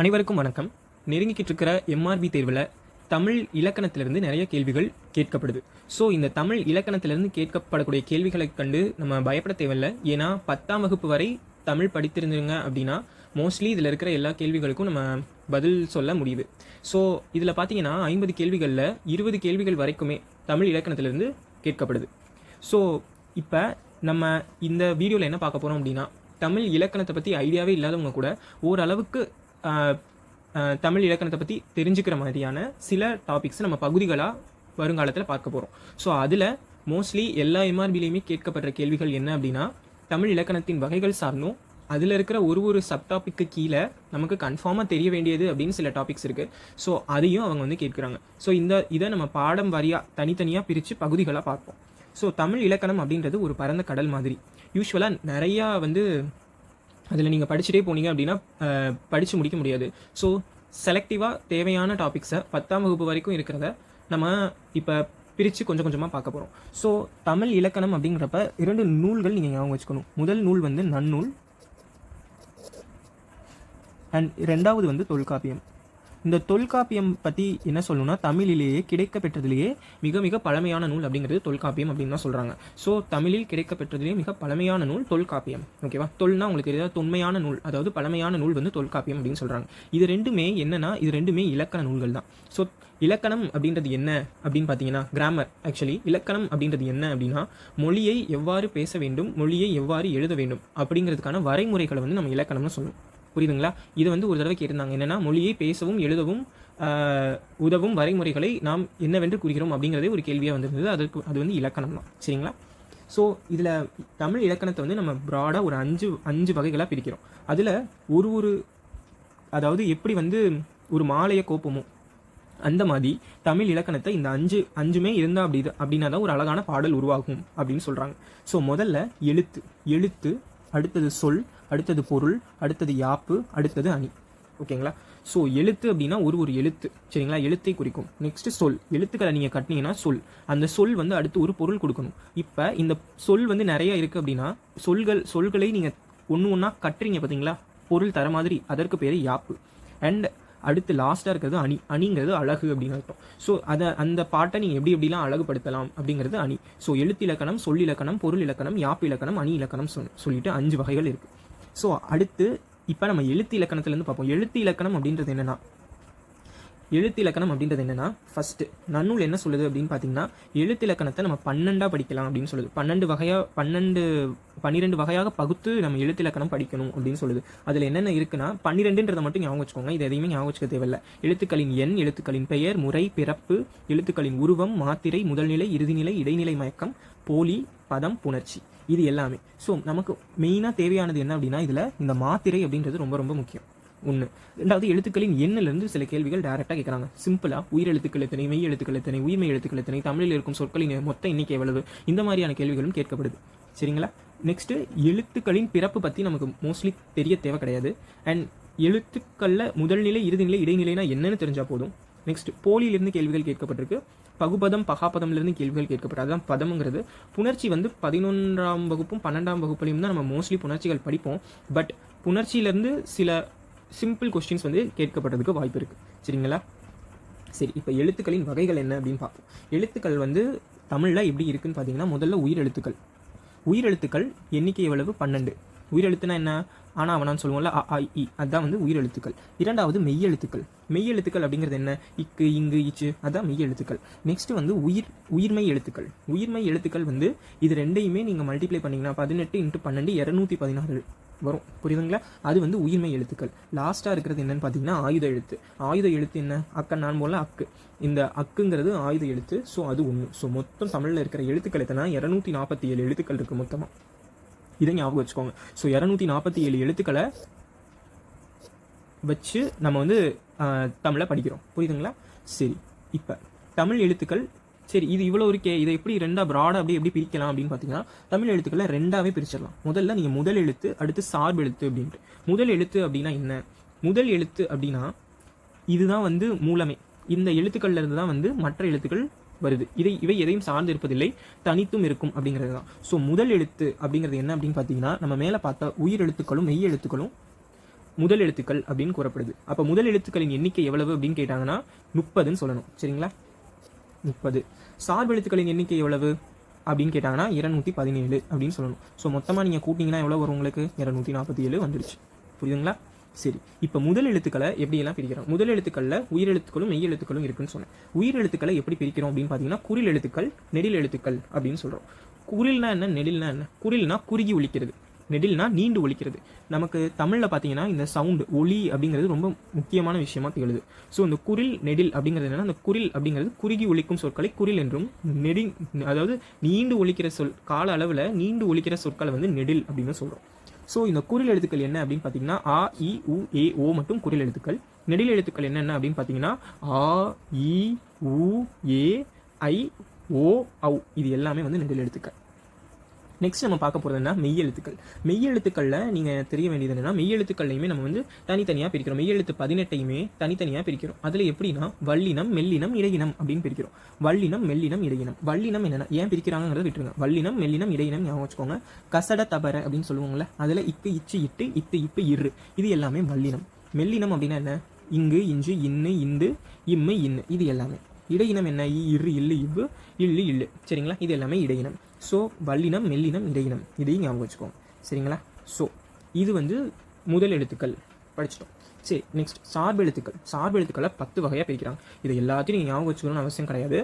அனைவருக்கும் வணக்கம். நெருங்கிக்கிட்டு இருக்கிற எம்ஆர்பி தேர்வில் தமிழ் இலக்கணத்திலிருந்து நிறைய கேள்விகள் கேட்கப்படுது. ஸோ இந்த தமிழ் இலக்கணத்திலிருந்து கேட்கப்படக்கூடிய கேள்விகளை கண்டு நம்ம பயப்பட தேவையில்லை. ஏன்னா பத்தாம் வகுப்பு வரை தமிழ் படித்திருந்தீங்க அப்படின்னா மோஸ்ட்லி இதில் இருக்கிற எல்லா கேள்விகளுக்கும் நம்ம பதில் சொல்ல முடியுது. ஸோ இதில் பார்த்தீங்கன்னா ஐம்பது கேள்விகளில் இருபது கேள்விகள் வரைக்குமே தமிழ் இலக்கணத்திலிருந்து கேட்கப்படுது. ஸோ இப்போ நம்ம இந்த வீடியோவில் என்ன பார்க்க போகிறோம் அப்படின்னா தமிழ் இலக்கணத்தை பற்றி ஐடியாவே இல்லாதவங்க கூட ஓரளவுக்கு தமிழ் இலக்கணத்தை பற்றி தெரிஞ்சுக்கிற மாதிரியான சில டாபிக்ஸ் நம்ம பகுதிகளாக வருங்காலத்தில் பார்க்க போகிறோம் ஸோ அதில் மோஸ்ட்லி எல்லா எம்ஆர்பிலையுமே கேட்கப்படுற கேள்விகள் என்ன அப்படின்னா தமிழ் இலக்கணத்தின் வகைகள் சார்ந்தும் அதில் இருக்கிற ஒரு ஒரு சப் டாப்பிக்கு கீழே நமக்கு கன்ஃபார்மாக தெரிய வேண்டியது அப்படின்னு சில டாபிக்ஸ் இருக்குது ஸோ அதையும் அவங்க வந்து கேட்குறாங்க. ஸோ இந்த இதை நம்ம பாடம் வாரியாக தனித்தனியாக பிரித்து பகுதிகளாக பார்ப்போம். ஸோ தமிழ் இலக்கணம் அப்படின்றது ஒரு பரந்த கடல் மாதிரி. யூஸ்வலாக நிறையா வந்து அதில் நீங்கள் படிச்சுட்டே போனீங்க அப்படின்னா படித்து முடிக்க முடியாது. ஸோ செலக்டிவாக தேவையான டாபிக்ஸை பத்தாம் வகுப்பு வரைக்கும் இருக்கிறத நம்ம இப்போ பிரித்து கொஞ்சம் கொஞ்சமாக பார்க்க போகிறோம் ஸோ தமிழ் இலக்கணம் அப்படிங்கிறப்ப இரண்டு நூல்கள் நீங்கள் ஞாபகம் வச்சுக்கணும். முதல் நூல் வந்து நன்னூல். அண்ட் ரெண்டாவது வந்து தொல்காப்பியம். இந்த தொல்காப்பியம் பற்றி என்ன சொல்லணும்னா தமிழிலேயே கிடைக்க பெற்றதிலேயே மிக மிக பழமையான நூல் அப்படிங்கிறது தொல்காப்பியம் அப்படின்னு தான் சொல்கிறாங்க ஸோ தமிழில் கிடைக்க பெற்றதிலேயே மிக பழமையான நூல் தொல்காப்பியம். ஓகேவா தொல்னா உங்களுக்கு தெரியாத தொன்மையான நூல் அதாவது பழமையான நூல் வந்து தொல்காப்பியம் அப்படின்னு சொல்கிறாங்க இது ரெண்டுமே என்னன்னா இது ரெண்டுமே இலக்கண நூல்கள் தான். ஸோ இலக்கணம் அப்படின்றது என்ன அப்படின்னு பார்த்தீங்கன்னா கிராமர் ஆக்சுவலி இலக்கணம் அப்படின்றது என்ன அப்படின்னா மொழியை எவ்வாறு பேச வேண்டும் மொழியை எவ்வாறு எழுத வேண்டும் அப்படிங்கிறதுக்கான வரைமுறைகளை வந்து நம்ம இலக்கணம்னு சொல்லுவோம். புரியுதுங்களா? இது வந்து ஒரு தடவை கேட்டிருந்தாங்க. என்னன்னா மொழியை பேசவும் எழுதவும் உதவும் வரைமுறைகளை நாம் என்னவென்று கூறுகிறோம் அப்படிங்கிறதே ஒரு கேள்வியாக வந்திருந்தது. அதுக்கு அது வந்து இலக்கணம் தான். சரிங்களா? ஸோ இதில் தமிழ் இலக்கணத்தை வந்து நம்ம ப்ராடாக ஒரு அஞ்சு அஞ்சு வகைகளாக பிரிக்கிறோம். அதில் ஒரு ஒரு அதாவது எப்படி வந்து ஒரு மாலையை கோப்பமோ அந்த மாதிரி தமிழ் இலக்கணத்தை இந்த அஞ்சு அஞ்சுமே இருந்தால் அப்படி அப்படின்னா தான் ஒரு அழகான பாடல் உருவாகும் அப்படின்னு சொல்கிறாங்க ஸோ முதல்ல எழுத்து. எழுத்து அடுத்தது சொல் அடுத்தது பொருள் அடுத்தது யாப்பு அடுத்தது அணி. ஓகேங்களா? ஸோ எழுத்து அப்படின்னா ஒரு ஒரு எழுத்து. சரிங்களா? எழுத்தை குறிக்கும். நெக்ஸ்ட் சொல். எழுத்துக்களை நீங்கள் கட்டினீங்கன்னா சொல். அந்த சொல் வந்து அடுத்து ஒரு பொருள் கொடுக்கணும். இப்போ இந்த சொல் வந்து நிறைய இருக்குது அப்படின்னா சொல்கள் சொல்களை நீங்கள் ஒன்று ஒன்றா கட்டுறீங்க பார்த்தீங்களா பொருள் தர மாதிரி. அதற்கு பேர் யாப்பு. அண்ட் அடுத்து லாஸ்ட்டாக இருக்கிறது அணி. அணிங்கிறது அழகு அப்படின்னு அர்த்தம். ஸோ அதை அந்த பாட்டை நீங்கள் எப்படி எப்படிலாம் அழகுபடுத்தலாம் அப்படிங்கிறது அணி. ஸோ எழுத்து இலக்கணம் சொல் இலக்கணம் பொருள் இலக்கணம் யாப்பு இலக்கணம் அணி இலக்கணம் சொல் சொல்லிட்டு அஞ்சு வகைகள் இருக்குது ஸோ அடுத்து இப்போ நம்ம எழுத்து இலக்கணத்துலேருந்து பார்ப்போம். எழுத்து இலக்கணம் அப்படின்றது என்னென்னா எழுத்து இலக்கணம் அப்படின்றது என்னன்னா ஃபர்ஸ்ட் நன்னூல் என்ன சொல்லுது அப்படின்னு பார்த்தீங்கன்னா எழுத்து இலக்கணத்தை நம்ம பன்னெண்டாக படிக்கலாம் அப்படின்னு சொல்லுது. பன்னெண்டு வகையாக பன்னெண்டு பன்னிரெண்டு வகையாக பகுத்து நம்ம எழுத்து இலக்கணம் படிக்கணும் அப்படின்னு சொல்லுது. அதில் என்னென்ன இருக்குன்னா பன்னிரெண்டுன்றதை மட்டும் ஞாபகம் வச்சுக்கோங்க. இது எதையுமே ஞாபகம் வச்சுக்க தேவையில்ல. எழுத்துக்களின் எண் எழுத்துக்களின் பெயர் முறை பிறப்பு எழுத்துக்களின் உருவம் மாத்திரை முதல்நிலை இறுதிநிலை இடைநிலை மயக்கம் போலி பதம் புணர்ச்சி. இது எல்லாமே. ஸோ நமக்கு மெயினாக தேவையானது என்ன அப்படின்னா இதில் இந்த மாத்திரை அப்படின்றது ரொம்ப ரொம்ப முக்கியம். ஒன்று ரெண்டாவது எழுத்துக்களின் எண்ணிலிருந்து சில கேள்விகள் டேரெக்டாக கேட்குறாங்க சிம்பிளாக உயிர் எழுத்துக்கள் எத்தனை மெய் எழுத்துக்கள் எத்தனை உயிர்மை எழுத்துக்கள் எத்தனை தமிழில் இருக்கும் சொற்களின் மொத்த எண்ணிக்கை எவ்வளவு இந்த மாதிரியான கேள்விகளும் கேட்கப்படுது. சரிங்களா? நெக்ஸ்ட்டு எழுத்துக்களின் பிறப்பு பற்றி நமக்கு மோஸ்ட்லி தெரிய தேவை கிடையாது. அண்ட் எழுத்துக்களில் முதல்நிலை இறுதிநிலை இடைநிலைனா என்னன்னு தெரிஞ்சால் போதும். நெக்ஸ்ட் போலியிலிருந்து கேள்விகள் கேட்கப்பட்டிருக்கு. பகுபதம் பகாபதம்லேருந்து கேள்விகள் கேட்கப்பட்டு அதுதான் பதம்ங்கிறது. புணர்ச்சி வந்து பதினொன்றாம் வகுப்பும் பன்னெண்டாம் வகுப்புலையும் தான் நம்ம மோஸ்ட்லி புணர்ச்சிகள் படிப்போம். பட் புணர்ச்சியிலேருந்து சில சிம்பிள் கொஸ்டின்ஸ் வந்து கேட்கப்பட்டதுக்கு வாய்ப்பு இருக்குது சரிங்களா? சரி இப்போ எழுத்துக்களின் வகைகள் என்ன அப்படின்னு பார்ப்போம். எழுத்துக்கள் வந்து தமிழில் எப்படி இருக்குன்னு பார்த்தீங்கன்னா முதல்ல உயிர் எழுத்துக்கள் எண்ணிக்கை எவ்வளவு? பன்னெண்டு. உயிரெழுத்துனா என்ன? ஆனா அவனான்னு சொல்லுவோம்ல அ ஆ, இ. அதான் வந்து உயிர் எழுத்துக்கள் இரண்டாவது மெய்யெழுத்துக்கள். மெய்யெழுத்துக்கள் அப்படிங்கிறது என்ன? இக்கு இங்கு இச்சு. அதான் மெய்யெழுத்துக்கள். நெக்ஸ்ட் வந்து உயிர் உயிர்மை எழுத்துக்கள். உயிர்மை எழுத்துக்கள் வந்து இது ரெண்டையுமே நீங்கள் மல்டிப்ளை பண்ணிங்கன்னா பதினெட்டு இன்ட்டு பன்னெண்டு இரநூத்தி பதினாறு. வரும். புரியுதுங்களா? அது வந்து உயிர்மை எழுத்துக்கள். லாஸ்ட்டாக இருக்கிறது என்னன்னு பார்த்தீங்கன்னா ஆயுத எழுத்து. ஆயுத எழுத்து என்ன? அக்கன் நான் போல அக்கு. இந்த அக்குங்கிறது ஆயுத எழுத்து. ஸோ அது ஒன்று ஸோ மொத்தம் தமிழில் இருக்கிற எழுத்துக்கள் எத்தனை? இரநூத்தி நாற்பத்தி ஏழு எழுத்துக்கள் இருக்குது மொத்தமாக இதை ஞாபகம் வச்சுக்கோங்க. ஸோ இரநூத்தி நாற்பத்தி ஏழு எழுத்துக்களை வச்சு நம்ம வந்து தமிழை படிக்கிறோம். புரியுதுங்களா? சரி. இப்போ தமிழ் எழுத்துக்கள் சரி இது இவ்வளோ இருக்கே இதை எப்படி ரெண்டாக ப்ராடாக அப்படி எப்படி பிரிக்கலாம் அப்படின்னு பார்த்தீங்கன்னா தமிழ் எழுத்துக்களை ரெண்டாவே பிரிச்சிடலாம். முதல்ல நீங்கள் முதல் எழுத்து அடுத்து சார்பு எழுத்து அப்படின்ட்டு. முதல் எழுத்து அப்படின்னா என்ன? முதல் எழுத்து அப்படின்னா இதுதான் வந்து மூலமே. இந்த எழுத்துக்கள்ல இருந்து தான் வந்து மற்ற எழுத்துக்கள் வருது. இதை இவை எதையும் சார்ந்து இருப்பதில்லை தனித்தும் இருக்கும் அப்படிங்கிறது தான். ஸோ முதல் எழுத்து அப்படிங்கிறது என்ன அப்படின்னு பார்த்தீங்கன்னா நம்ம மேலே பார்த்தா உயிர் எழுத்துக்களும் மெய் எழுத்துக்களும் முதல் எழுத்துக்கள் அப்படின்னு கூறப்படுது. அப்போ முதல் எழுத்துக்களின் எண்ணிக்கை எவ்வளவு அப்படின்னு கேட்டாங்கன்னா முப்பதுன்னு சொல்லணும். சரிங்களா? முப்பது. சார்பு எழுத்துக்களின் எண்ணிக்கை எவ்வளவு? அப்படின்னு கேட்டாங்கன்னா இரநூத்தி பதினேழு அப்படின்னு சொல்லணும். ஸோ மொத்தமாக நீங்கள் கூட்டிங்கன்னா எவ்வளோ வரும் உங்களுக்கு? இரநூத்தி நாற்பத்தி ஏழு வந்துடுச்சு புரியுதுங்களா? சரி. இப்போ முதல் எழுத்துக்களை எப்படியெல்லாம் பிரிக்கிறோம்? முதல் எழுத்துக்களில் உயிர் எழுத்துக்களும் மெய் எழுத்துக்களும் இருக்குன்னு சொன்னேன். உயிர் எழுத்துக்களை எப்படி பிரிக்கிறோம் அப்படின்னு பார்த்தீங்கன்னா குரில் எழுத்துக்கள் நெடில் எழுத்துக்கள் அப்படின்னு சொல்கிறோம் குரில்னா என்ன? நெடில்னா என்ன? குரில்னா குறுகி ஒழிக்கிறது நெடில்னா நீண்டு ஒழிக்கிறது நமக்கு தமிழில் பார்த்தீங்கன்னா இந்த சவுண்டு ஒளி அப்படிங்கிறது ரொம்ப முக்கியமான விஷயமா திகழுது. ஸோ இந்த குரில் நெடில் அப்படிங்கிறது என்னன்னா அந்த குரில் அப்படிங்கிறது குறுகி ஒழிக்கும் சொற்களை குரில் என்றும் நெடி அதாவது நீண்டு ஒழிக்கிற சொல் கால அளவில் நீண்டு ஒழிக்கிற சொற்களை வந்து நெடில் அப்படின்னு சொல்கிறோம் ஸோ இந்த குறில் எழுத்துக்கள் என்ன அப்படின்னு பார்த்தீங்கன்னா ஆ இ உ ஏ ஓ மற்றும் குரில் எழுத்துக்கள். நெடில் எழுத்துக்கள் என்னென்ன அப்படின்னு பார்த்தீங்கன்னா ஆ இ உ ஏ ஐ ஓ ஔ இது எல்லாமே வந்து நெடில் எழுத்துக்கள். நெக்ஸ்ட் நம்ம பார்க்க போகிறது என்ன மெய்யெழுத்துக்கள் மெய்யெழுத்துக்களில் நீங்கள் தெரிய வேண்டியது என்னன்னா மெய்யெழுத்துக்கள்லையுமே நம்ம வந்து தனித்தனியாக பிரிக்கிறோம். மெய்யெழுத்து பதினெட்டையுமே தனித்தனியாக பிரிக்கிறோம். அதில் எப்படின்னா வல்லினம் மெல்லினம் இடையினம் அப்படின்னு பிரிக்கிறோம். வல்லினம் மெல்லினம் இடையினம். வல்லினம் என்னென்ன ஏன் பிரிக்கிறாங்கிறத விட்டுருங்க. வல்லினம் மெல்லினம் இடையினம் ஞாபகம் வச்சுக்கோங்க. கசட தபர அப்படின்னு சொல்லுவாங்கல்ல அதில் இக்கு இச்சு இட்டு இத்து இப்பு இரு. இது எல்லாமே வல்லினம் மெல்லினம் அப்படின்னா என்ன? இங்கு இஞ்சு இன்னு இந்து இம்மு இன்னு. இது எல்லாமே. இடையினம் என்ன? இ இரு இல்லு இவ்வு இல்லு இல்லு. சரிங்களா? இது எல்லாமே இடையினம். ஸோ வல்லினம் மெல்லினம் இடையினம். இதையும் ஞாபகம் வச்சுக்கோங்க. சரிங்களா? ஸோ இது வந்து முதல் எழுத்துக்கள். படிச்சிட்டோம். சரி நெக்ஸ்ட் சார்பு எழுத்துக்கள். சார்பு எழுத்துக்களை பத்து வகையாக பிரிக்கிறாங்க. இது எல்லாத்தையும் நீங்கள் ஞாபகம் வச்சுக்கணும்னு அவசியம் கிடையாது.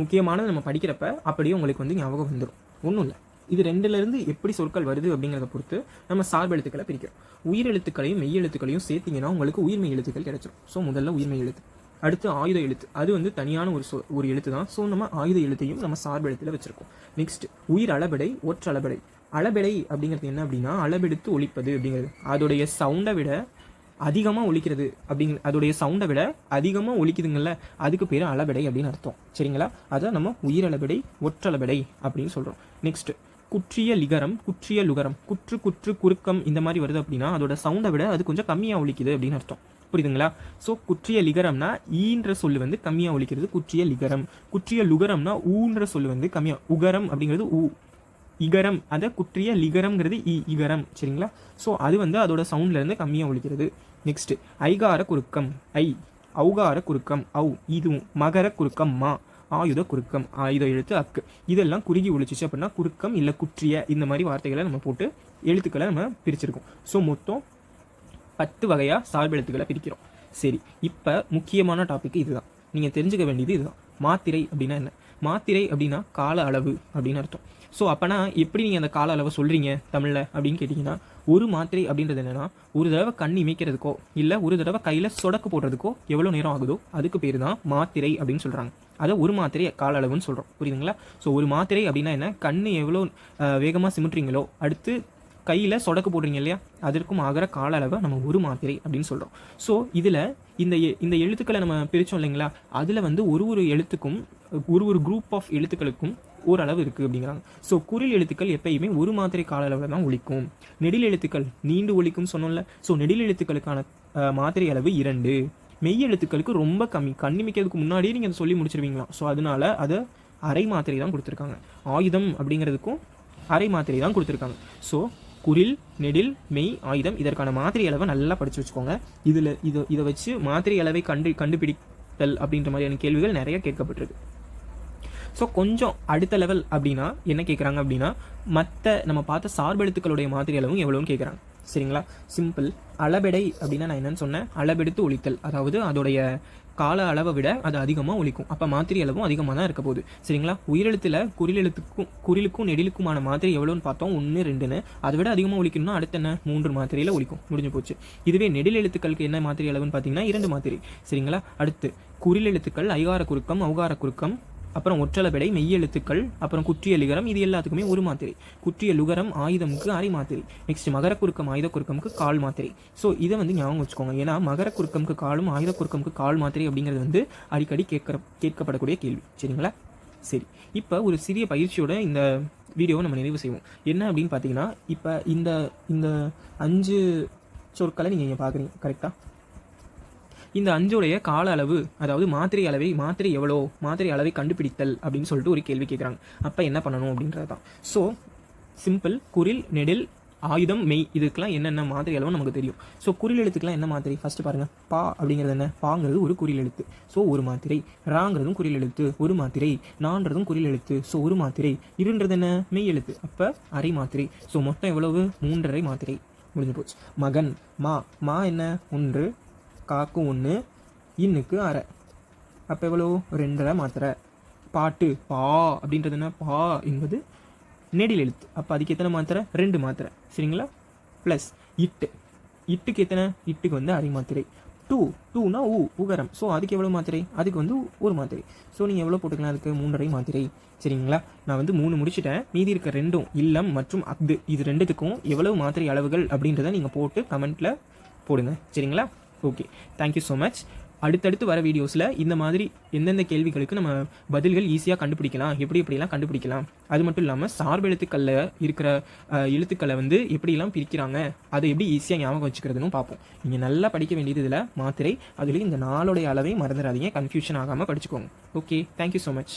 முக்கியமானது நம்ம படிக்கிறப்ப அப்படியே உங்களுக்கு வந்து ஞாபகம் வந்துடும் ஒன்றும் இல்லை. இது ரெண்டுலேருந்து எப்படி சொற்கள் வருது அப்படிங்கிறத பொறுத்து நம்ம சார்பு எழுத்துக்களை பிரிக்கிறோம். உயிர் எழுத்துக்களையும் மெய் எழுத்துக்களையும் சேர்த்தீங்கன்னா உங்களுக்கு உயிர்மெய் எழுத்துக்கள் கிடைச்சிடும் ஸோ முதல்ல உயிர்மெய் எழுத்து. அடுத்து ஆயுத எழுத்து. அது வந்து தனியான ஒரு சொ ஒரு எழுத்து தான். ஸோ நம்ம ஆயுத எழுத்தையும் நம்ம சார்பு எழுத்தில் வச்சிருக்கோம். நெக்ஸ்ட் உயிர் அளபடை ஒற்றளபடை அளபெடை. அப்படிங்கிறது என்ன அப்படின்னா அளபெடுத்து ஒழிப்பது அப்படிங்கிறது. அதோடைய சவுண்டை விட அதிகமாக ஒழிக்கிறது அப்படிங்க அதோடைய சவுண்டை விட அதிகமாக ஒலிக்குதுங்கள்ல அதுக்கு பேர் அளபெடை அப்படின்னு அர்த்தம். சரிங்களா? அதை நம்ம உயிரளபெடை ஒற்றளபெடை அப்படின்னு சொல்கிறோம் நெக்ஸ்ட் குற்றிய லிகரம் குற்றிய லுகரம். குற்று குற்று குறுக்கம் இந்த மாதிரி வருது அப்படின்னா அதோட சவுண்டை விட அது கொஞ்சம் கம்மியாக ஒழிக்குது அப்படின்னு அர்த்தம். புரியுதுங்களா? ஸோ குற்றிய லிகரம்னா ஈன்ற சொல்லு வந்து கம்மியாக ஒழிக்கிறது குற்றிய லிகரம். குற்றிய லுகரம்னா ஊன்ற சொல்லு வந்து கம்மியாக உகரம் அப்படிங்கிறது ஊ. இகரம் அதை குற்றிய லிகரம்ங்கிறது இ இகரம். சரிங்களா? ஸோ அது வந்து அதோட சவுண்ட்லேருந்து கம்மியாக ஒழிக்கிறது. நெக்ஸ்ட் ஐகார குறுக்கம் ஐ. ஔகார குறுக்கம் ஔ. இதுவும் மகர குறுக்கம் மா. ஆயுத குறுக்கம் ஆயுத எழுத்து அக்கு. இதெல்லாம் குறுகி ஒழிச்சிச்சு அப்படின்னா குறுக்கம் இல்லை குற்றிய இந்த மாதிரி வார்த்தைகளை நம்ம போட்டு எழுத்துக்களை நம்ம பிரிச்சிருக்கோம். ஸோ மொத்தம் பத்து வகையாக சார்பு எழுத்துக்களை பிரிக்கிறோம். சரி இப்போ முக்கியமான டாபிக் இதுதான். நீங்கள் தெரிஞ்சுக்க வேண்டியது இதுதான். மாத்திரை அப்படின்னா என்ன? மாத்திரை அப்படின்னா கால அளவு அப்படின்னு அர்த்தம். ஸோ அப்போனா எப்படி நீங்கள் அந்த கால அளவை சொல்கிறீங்க தமிழில் அப்படின்னு கேட்டிங்கன்னா ஒரு மாத்திரை அப்படின்றது என்னென்னா ஒரு தடவை கண் இமைக்கிறதுக்கோ இல்லை ஒரு தடவை கையில் சொடக்கு போடுறதுக்கோ எவ்வளோ நேரம் ஆகுதோ அதுக்கு பேர் தான் மாத்திரை அப்படின்னு சொல்கிறாங்க அதை ஒரு மாத்திரை கால அளவுன்னு சொல்கிறோம் புரியுதுங்களா? ஸோ ஒரு மாத்திரை அப்படின்னா என்ன? கண் எவ்வளோ வேகமாக சிமிட்றீங்களோ அடுத்து கையில் சொடக்கு போடுறீங்க இல்லையா? அதற்கும் ஆகிற கால அளவை நம்ம ஒரு மாத்திரை அப்படின்னு சொல்கிறோம் ஸோ இதில் இந்த எ- இந்த எழுத்துக்களை நம்ம பிரித்தோம் இல்லைங்களா? அதில் வந்து ஒரு ஒரு எழுத்துக்கும் ஒரு ஒரு குரூப் ஆஃப் எழுத்துக்களுக்கும் ஓரளவு இருக்குது அப்படிங்கிறாங்க. ஸோ குறில் எழுத்துக்கள் எப்பயுமே ஒரு மாத்திரை கால அளவில் தான் ஒழிக்கும் நெடில் எழுத்துக்கள் நீண்டு ஒழிக்கும் சொன்னோம்ல. ஸோ நெடில் எழுத்துக்களுக்கான மாத்திரை அளவு இரண்டு. மெய் எழுத்துக்களுக்கு ரொம்ப கம்மி கண்ணிமிக்கிறதுக்கு முன்னாடியே நீங்கள் அதை சொல்லி முடிச்சிருவீங்களாம் ஸோ அதனால அதை அரை மாத்திரை தான் கொடுத்துருக்காங்க. ஆயுதம் அப்படிங்கிறதுக்கும் அரை மாத்திரை தான் கொடுத்துருக்காங்க. ஸோ குரில் நெடில் மெய் ஆயுதம் இதற்கான மாத்திரை அளவை நல்லா படித்து வச்சுக்கோங்க. இதில் இதை இதை வச்சு மாத்திரை அளவை கண்டு கண்டுபிடித்தல் அப்படின்ற மாதிரியான கேள்விகள் நிறைய கேட்கப்பட்டிருக்கு. ஸோ கொஞ்சம் அடுத்த லெவல் அப்படின்னா என்ன கேட்குறாங்க அப்படின்னா மற்ற நம்ம பார்த்த சார்பெழுத்துக்களுடைய மாதிரி அளவும் எவ்வளோன்னு கேட்குறாங்க சரிங்களா? சிம்பிள் அளபெடை அப்படின்னா நான் என்னன்னு சொன்னேன். அளபெடுத்து ஒழித்தல் அதாவது அதோடைய கால அளவை விட அது அதிகமாக ஒழிக்கும் அப்போ மாத்திரை அளவும் அதிகமாக தான் இருக்க போகுது. சரிங்களா? உயிரெழுத்தில் குறிலெழுத்துக்கும் குறிலுக்கும் நெடிலுக்குமான மாத்திரை எவ்வளோன்னு பார்த்தோம். ஒன்று ரெண்டுன்னு. அதை விட அதிகமாக ஒழிக்கணும்னா அடுத்த என்ன? மூன்று மாத்திரையில் ஒழிக்கும் முடிஞ்சு போச்சு. இதுவே நெடில் எழுத்துக்களுக்கு என்ன மாத்திரை அளவுன்னு பார்த்தீங்கன்னா இரண்டு மாத்திரை. சரிங்களா? அடுத்து குறில் எழுத்துக்கள் ஐகார குறுக்கம் ஔகார குறுக்கம் அப்புறம் ஒற்றளபெடை மெய்யெழுத்துக்கள் அப்புறம் குற்றியலுகரம் இது எல்லாத்துக்குமே ஒரு மாத்திரை. குற்றிய லுகரம் ஆயுதமுக்கு அரை மாத்திரை. நெக்ஸ்ட் மகர குறுக்கம் ஆயுத குறுக்கமுக்கு கால் மாத்திரை. ஸோ இதை வந்து ஞாபகம் வச்சுக்கோங்க. ஏன்னா மகர குறுக்கமுக்கு காலும் ஆயுத குறுக்கமுக்கு கால் மாத்திரை அப்படிங்கிறது வந்து அடிக்கடி கேட்க கேட்கப்படக்கூடிய கேள்வி. சரிங்களா? சரி. இப்போ ஒரு சிறிய பயிற்சியோட இந்த வீடியோவை நம்ம நிறைவு செய்வோம். என்ன அப்படின்னு பார்த்தீங்கன்னா இப்போ இந்த இந்த அஞ்சு சொற்களை நீங்கள் இங்கே பார்க்குறீங்க கரெக்டாக இந்த அஞ்சுடைய கால அளவு அதாவது மாத்திரை அளவை மாத்திரை எவ்வளோ மாத்திரை அளவை கண்டுபிடித்தல் அப்படின்னு சொல்லிட்டு ஒரு கேள்வி கேட்குறாங்க அப்போ என்ன பண்ணணும் அப்படின்றது தான் ஸோ சிம்பிள் குரில் நெடில் ஆயுதம் மெய் இதுக்கெல்லாம் என்னென்ன மாதிரி அளவு நமக்கு தெரியும். ஸோ குறில் எழுத்துக்கெல்லாம் என்ன மாத்திரை? ஃபஸ்ட்டு பாருங்கள் பா அப்படிங்கிறது என்ன? பாங்கிறது ஒரு குறில் எழுத்து. ஸோ ஒரு மாத்திரை. ராங்கிறதும் குறில் எழுத்து. ஒரு மாத்திரை. நான்றதும் குறில் எழுத்து. ஸோ ஒரு மாத்திரை. இருன்றது என்ன? மெய் எழுத்து. அப்போ அரை மாத்திரை. ஸோ மொத்தம் எவ்வளவு? மூன்றரை மாத்திரை. முடிஞ்சு போச்சு. மகன். மா. மா என்ன? ஒன்று. காக்கு ஒன்று இன்னுக்கு அரை அப்போ எவ்வளோ? ரெண்டரை மாத்திரை. பாட்டு பா அப்படின்றது என்ன? பா என்பது நெடில் எழுத்து. அப்போ அதுக்கு எத்தனை மாத்திரை? ரெண்டு மாத்திரை. சரிங்களா? ப்ளஸ் இட்டு. இட்டுக்கு எத்தனை? இட்டுக்கு வந்து அரை மாத்திரை டூ. டூனா ஊ உகரம். ஸோ அதுக்கு எவ்வளோ மாத்திரை? அதுக்கு வந்து ஒரு மாத்திரை. ஸோ நீங்கள் எவ்வளோ போட்டுக்கலாம் அதுக்கு? மூன்றரை மாத்திரை. சரிங்களா? நான் வந்து மூணு முடிச்சிட்டேன். மீதி இருக்க ரெண்டும் இல்லம் மற்றும் அக்து இது ரெண்டுத்துக்கும் எவ்வளவு மாத்திரை அளவுகள் அப்படின்றத நீங்கள் போட்டு கமெண்ட்டில் போடுங்க. சரிங்களா? ஓகே தேங்க்யூ ஸோ மச் அடுத்தடுத்து வர வீடியோஸில் இந்த மாதிரி எந்தெந்த கேள்விகளுக்கு நம்ம பதில்கள் ஈஸியாக கண்டுபிடிக்கலாம் எப்படி எப்படிலாம் கண்டுபிடிக்கலாம் அது மட்டும் இல்லாமல் சார்பு எழுத்துக்களில் இருக்கிற எழுத்துக்களை வந்து எப்படிலாம் பிரிக்கிறாங்க அதை எப்படி ஈஸியாக ஞாபகம் வச்சுக்கிறதுன்னு பார்ப்போம். நீங்கள் நல்லா படிக்க வேண்டியது இதில் மாத்திரை அதில் இந்த நாளோடைய அளவை மறந்துடாதீங்க கன்ஃபியூஷன் ஆகாமல் படிச்சுக்கோங்க. Okay thank you so much